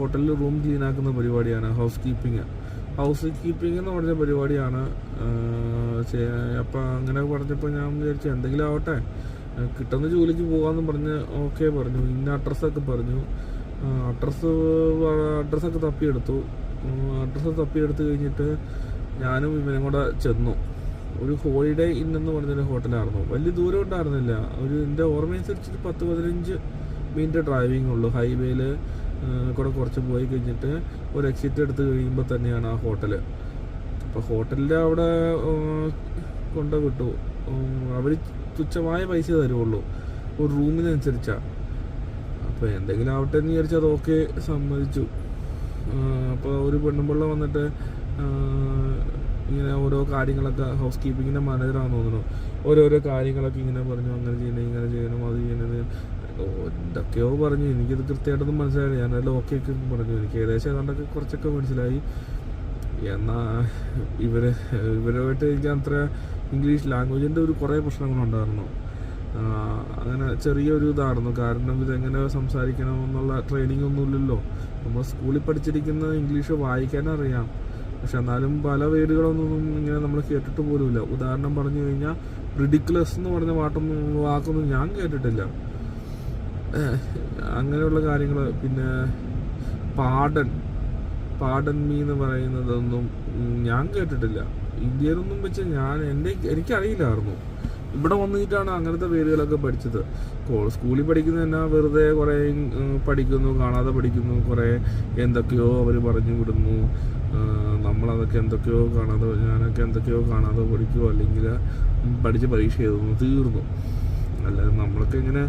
ഹോട്ടലിൽ room clean ആക്കുന്ന പരിപാടിയാണ് ഹൗസ് കീപ്പിംഗ്. ഹൗസ് കീപ്പിംഗ് എന്ന് പറഞ്ഞ പരിപാടിയാണ്. അപ്പം അങ്ങനെ പറഞ്ഞപ്പോൾ ഞാൻ വിചാരിച്ചു എന്തെങ്കിലും ആവട്ടെ. കിട്ടുന്ന ജോലിക്ക് പോകാമെന്ന് പറഞ്ഞ് ഓക്കെ പറഞ്ഞു. ഇന്ന അഡ്രസ്സൊക്കെ പറഞ്ഞു. അഡ്രസ്സ് അഡ്രസ്സൊക്കെ തപ്പിയെടുത്തു. അഡ്രസ്സ് തപ്പിയെടുത്ത് കഴിഞ്ഞിട്ട് ഞാനും ഇവനും കൂടെ ചെന്നു. ഒരു ഹോളിഡേ ഇൻ എന്ന് പറഞ്ഞൊരു ഹോട്ടലായിരുന്നു. വലിയ ദൂരം ഉണ്ടായിരുന്നില്ല. ഒരു എന്റെ ഓർമ്മയനുസരിച്ച് പത്ത് പതിനഞ്ച് മിനിറ്റ് ഡ്രൈവിംഗ് ഉള്ളൂ. ഹൈവേയിൽ കൂടെ കുറച്ച് പോയി കഴിഞ്ഞിട്ട് ഒരു എക്സിറ്റ് എടുത്ത് കഴിയുമ്പോൾ തന്നെയാണ് ആ ഹോട്ടൽ അപ്പോൾ ഹോട്ടലിന്റെ അവിടെ കൊണ്ട് വിട്ടു. അവർ തുച്ഛമായ പൈസ തരുള്ളൂ ഒരു റൂമിനനുസരിച്ചാണ് അപ്പോൾ എന്തെങ്കിലും ആവട്ടെ എന്ന് വിചാരിച്ചാൽ അതൊക്കെ സമ്മതിച്ചു. അപ്പോൾ ഒരു പെണ്ണുമ്പിള്ള വന്നിട്ട് ഇങ്ങനെ ഓരോ കാര്യങ്ങളൊക്കെ ഹൗസ് കീപ്പിങ്ങിന്റെ മാനേജറാണെന്ന് തോന്നുന്നു. ഓരോരോ കാര്യങ്ങളൊക്കെ ഇങ്ങനെ പറഞ്ഞു അങ്ങനെ ചെയ്യണം ഇങ്ങനെ ചെയ്യണം അത് ചെയ്യണത് എന്തൊക്കെയോ പറഞ്ഞു. എനിക്കത് കൃത്യമായിട്ടൊന്നും മനസ്സിലായില്ല. ഞാനെല്ലാം ഓക്കെ ഒക്കെ പറഞ്ഞു. എനിക്ക് ഏകദേശം ഏതാണ്ടൊക്കെ കുറച്ചൊക്കെ മനസ്സിലായി. എന്നാൽ ഇവർ ഇവരുമായിട്ട് എനിക്ക് അത്ര ഇംഗ്ലീഷ് ലാംഗ്വേജിന്റെ ഒരു കുറേ പ്രശ്നങ്ങളുണ്ടായിരുന്നു. അങ്ങനെ ചെറിയൊരു ഇതായിരുന്നു. കാരണം ഇതെങ്ങനെ സംസാരിക്കണം എന്നുള്ള ട്രെയിനിങ് ഒന്നുമില്ലല്ലോ നമ്മൾ സ്കൂളിൽ പഠിച്ചിരിക്കുന്ന ഇംഗ്ലീഷ് വായിക്കാനറിയാം. പക്ഷെ എന്നാലും പല പേരുകളൊന്നും ഇങ്ങനെ നമ്മൾ കേട്ടിട്ട് പോലുമില്ല. ഉദാഹരണം പറഞ്ഞു കഴിഞ്ഞാൽ റിഡിക്കുലസ് എന്ന് പറഞ്ഞ പാട്ടൊന്നും വാക്കൊന്നും ഞാൻ കേട്ടിട്ടില്ല. അങ്ങനെയുള്ള കാര്യങ്ങൾ പിന്നെ പാടൻ പാടൻ മീ എന്ന് പറയുന്നതൊന്നും ഞാൻ കേട്ടിട്ടില്ല. ഇന്ത്യയിലൊന്നും വെച്ച് ഞാൻ എന്റെ എനിക്കറിയില്ലായിരുന്നു. ഇവിടെ വന്നിട്ടാണ് അങ്ങനത്തെ പേരുകളൊക്കെ പഠിച്ചത്. സ്കൂളിൽ പഠിക്കുന്ന തന്നെ വെറുതെ കുറേ പഠിക്കുന്നു കാണാതെ പഠിക്കുന്നു കുറേ എന്തൊക്കെയോ അവർ പറഞ്ഞു വിടുന്നു. നമ്മളതൊക്കെ എന്തൊക്കെയോ കാണാതെ ഞാനൊക്കെ എന്തൊക്കെയോ കാണാതെ പഠിക്കുമോ അല്ലെങ്കിൽ പഠിച്ച് പരീക്ഷ എഴുതുന്നു തീർന്നു. അല്ലാതെ നമ്മളൊക്കെ ഇങ്ങനെ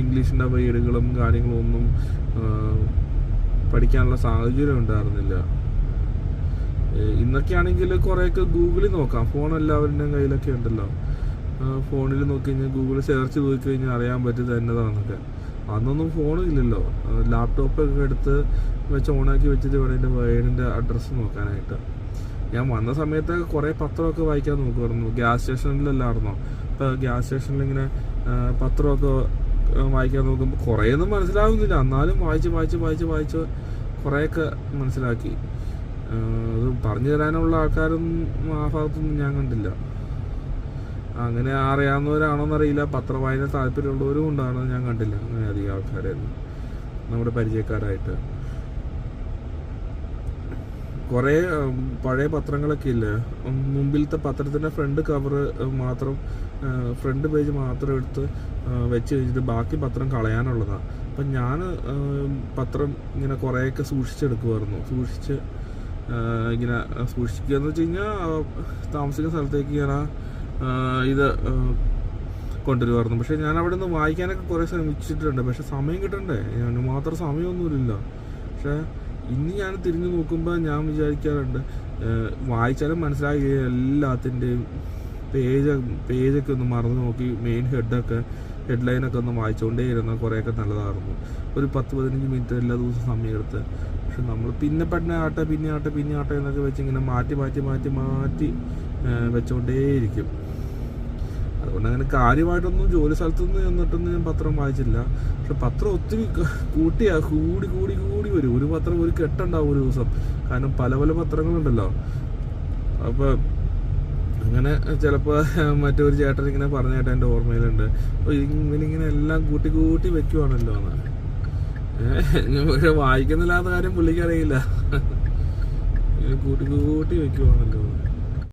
ഇംഗ്ലീഷിന്റെ പേരുകളും കാര്യങ്ങളും ഒന്നും പഠിക്കാനുള്ള സാഹചര്യം ഉണ്ടായിരുന്നില്ല. ഇന്നൊക്കെ ആണെങ്കിൽ കുറേയൊക്കെ ഗൂഗിളിൽ നോക്കാം. ഫോൺ എല്ലാവരുടെയും കയ്യിലൊക്കെ ഉണ്ടല്ലോ. ഫോണിൽ നോക്കി കഴിഞ്ഞാൽ ഗൂഗിളിൽ സെർച്ച് നോക്കി കഴിഞ്ഞാൽ അറിയാൻ പറ്റുന്നത് എന്നതാണെന്നൊക്കെ അന്നൊന്നും ഫോണും ഇല്ലല്ലോ. ലാപ്ടോപ്പൊക്കെ എടുത്ത് വെച്ച് ഓണാക്കി വെച്ചിട്ട് വേണം എന്റെ വീടിന്റെ അഡ്രസ്സ് നോക്കാനായിട്ട്. ഞാൻ വന്ന സമയത്ത് കുറേ പത്രമൊക്കെ വായിക്കാൻ നോക്കുമായിരുന്നു ഗ്യാസ് സ്റ്റേഷനിലല്ലായിരുന്നോ? ഇപ്പോൾ ഗ്യാസ് സ്റ്റേഷനിൽ ഇങ്ങനെ പത്രമൊക്കെ വായിക്കാൻ നോക്കുമ്പോൾ കുറേയൊന്നും മനസ്സിലാവുന്നില്ല. എന്നാലും വായിച്ച് വായിച്ച് വായിച്ച് വായിച്ച് കുറേയൊക്കെ മനസ്സിലാക്കി. അത് പറഞ്ഞു തരാനുള്ള ആൾക്കാരും ആ ഭാഗത്തൊന്നും ഞാൻ കണ്ടില്ല. അങ്ങനെ അറിയാവുന്നവരാണോന്നറിയില്ല. പത്രം വായന താല്പര്യമുള്ളവരും ഉണ്ടാണ് ഞാൻ കണ്ടില്ല. അങ്ങനെ അധികം ആൾക്കാരായിരുന്നു നമ്മുടെ പരിചയക്കാരായിട്ട്. കുറേ പഴയ പത്രങ്ങളൊക്കെ ഇല്ല മുമ്പിലത്തെ പത്രത്തിന്റെ ഫ്രണ്ട് കവർ മാത്രം ഫ്രണ്ട് പേജ് മാത്രം എടുത്ത് വെച്ച് കഴിഞ്ഞിട്ട് ബാക്കി പത്രം കളയാനുള്ളതാണ് അപ്പം ഞാൻ പത്രം ഇങ്ങനെ കുറേയൊക്കെ സൂക്ഷിച്ചെടുക്കുമായിരുന്നു സൂക്ഷിച്ച് ഇങ്ങനെ സൂക്ഷിക്കുക എന്ന് വെച്ച് കഴിഞ്ഞാൽ താമസിക്കുന്ന സ്ഥലത്തേക്ക് ഞാൻ ആ, ഇത് കൊണ്ടുവരുമായിരുന്നു. പക്ഷേ ഞാൻ അവിടെ നിന്ന് വായിക്കാനൊക്കെ കുറേ ശ്രമിച്ചിട്ടുണ്ട്. പക്ഷേ സമയം കിട്ടണ്ടേ? ഞാൻ മാത്രം സമയമൊന്നുമില്ല. പക്ഷേ ഇനി ഞാൻ തിരിഞ്ഞു നോക്കുമ്പോൾ ഞാൻ വിചാരിക്കാറുണ്ട് വായിച്ചാലും മനസ്സിലാക്കി എല്ലാത്തിന്റെയും പേജ് പേജൊക്കെ ഒന്ന് മറന്നു നോക്കി മെയിൻ ഹെഡൊക്കെ ഹെഡ്ലൈനൊക്കെ ഒന്ന് വായിച്ചുകൊണ്ടേ ഇരുന്ന കുറേയൊക്കെ നല്ലതായിരുന്നു. ഒരു പത്ത് പതിനഞ്ച് മിനിറ്റ് എല്ലാ ദിവസവും സമയം എടുത്ത്. പക്ഷെ നമ്മൾ പിന്നെ പെട്ടെന്ന് ആട്ടെ പിന്നെ ആട്ടെ പിന്നെ ആട്ടെ എന്നൊക്കെ വെച്ച് ഇങ്ങനെ മാറ്റി മാറ്റി മാറ്റി മാറ്റി വെച്ചുകൊണ്ടേയിരിക്കും അതുകൊണ്ട് അങ്ങനെ കാര്യമായിട്ടൊന്നും ജോലി സ്ഥലത്തൊന്നും ചെന്നിട്ടൊന്നും ഞാൻ പത്രം വായിച്ചില്ല. പക്ഷെ പത്രം ഒത്തിരി കൂട്ടിയാ കൂടി കൂടി കൂടി വരും. ഒരു പത്രം ഒരു കെട്ടുണ്ടാവും ഒരു ദിവസം. കാരണം പല പല പത്രങ്ങളുണ്ടല്ലോ. അപ്പൊ അങ്ങനെ ചിലപ്പോൾ മറ്റൊരു ചേട്ടൻ ഇങ്ങനെ പറഞ്ഞ ചേട്ടൻ എന്റെ ഓർമ്മയിലുണ്ട്. അപ്പോൾ ഇവനിങ്ങനെ എല്ലാം കൂട്ടി കൂട്ടി വെക്കുവാണല്ലോ എന്ന് പക്ഷെ വായിക്കുന്നില്ലാത്ത കാര്യം പുള്ളിക്കറിയില്ല കൂട്ടി കൂട്ടി വെക്കുവാണല്ലോ.